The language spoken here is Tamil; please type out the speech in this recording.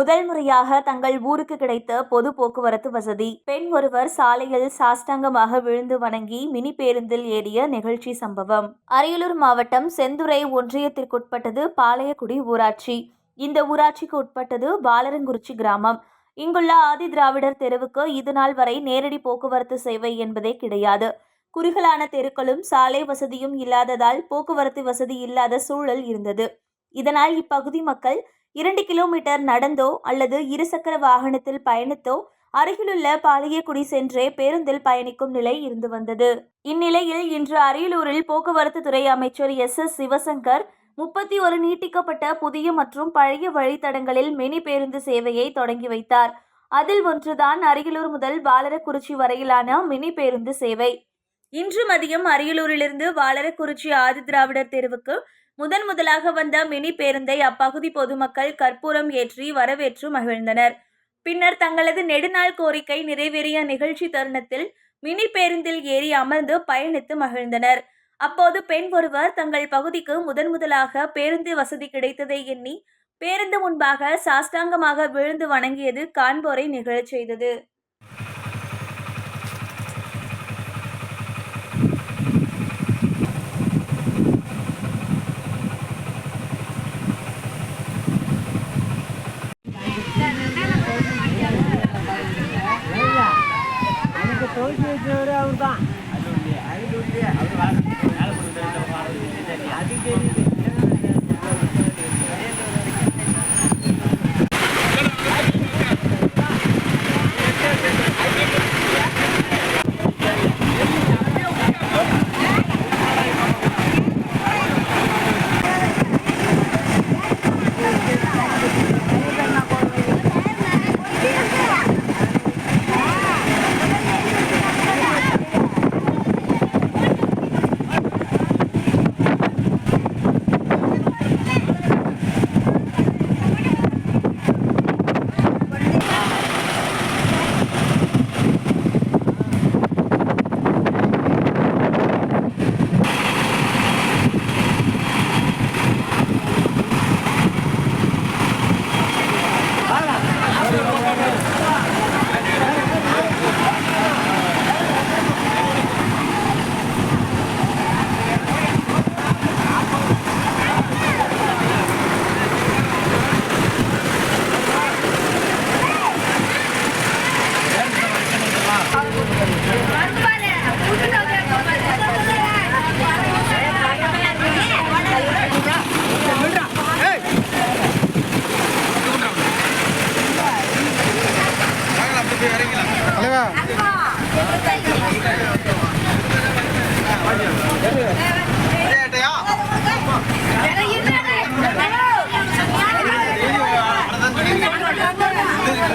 முதல் முறையாக தங்கள் ஊருக்கு கிடைத்த பொது போக்குவரத்து வசதி. பெண் ஒருவர் சாலையில் சாஷ்டாங்கமாக விழுந்து வணங்கி மினி பேருந்தில் ஏறிய நிகழ்ச்சி சம்பவம். அரியலூர் மாவட்டம் செந்துறை ஒன்றியத்திற்குட்பட்டது பாளையக்குடி ஊராட்சி. இந்த ஊராட்சிக்கு உட்பட்டது பாலரங்குறிச்சி கிராமம். இங்குள்ள ஆதி திராவிடர் தெருவுக்கு இது நாள் வரை நேரடி போக்குவரத்து சேவை என்பதே கிடையாது. குறுகலான தெருக்களும் சாலை வசதியும் இல்லாததால் போக்குவரத்து வசதி இல்லாத சூழல் இருந்தது. இதனால் இப்பகுதி மக்கள் இரண்டு கிலோமீட்டர் நடந்தோ அல்லது இருசக்கர வாகனத்தில் பயணித்தோ அருகிலுள்ள பாளையக்குடி சென்றே பேருந்தில் பயணிக்கும் நிலை இருந்து வந்தது. இந்நிலையில் இன்று அரியலூரில் போக்குவரத்து துறை அமைச்சர் எஸ். எஸ். சிவசங்கர் முப்பத்தி ஒரு நீட்டிக்கப்பட்ட புதிய மற்றும் பழைய வழித்தடங்களில் மினி பேருந்து சேவையை தொடங்கி வைத்தார். அதில் ஒன்றுதான் அரியலூர் முதல் பாலரக்குறிச்சி வரையிலான மினி பேருந்து சேவை. இன்று மதியம் அரியலூரிலிருந்து வாளரக்குறிச்சி ஆதி திராவிடர் தெருவுக்கு முதன் முதலாக வந்த மினி பேருந்தை அப்பகுதி பொதுமக்கள் கற்பூரம் ஏற்றி வரவேற்று மகிழ்ந்தனர். பின்னர் தங்களது நெடுநாள் கோரிக்கை நிறைவேறிய நிகழ்ச்சி தருணத்தில் மினி பேருந்தில் ஏறி அமர்ந்து பயணித்து மகிழ்ந்தனர். அப்போது பெண் ஒருவர் தங்கள் பகுதிக்கு முதன் முதலாக பேருந்து வசதி கிடைத்ததை எண்ணி பேருந்து முன்பாக சாஷ்டாங்கமாக விழுந்து வணங்கியது காண்போரை நிகழச் செய்தது. எனக்கு துவக்கி அவர் தான்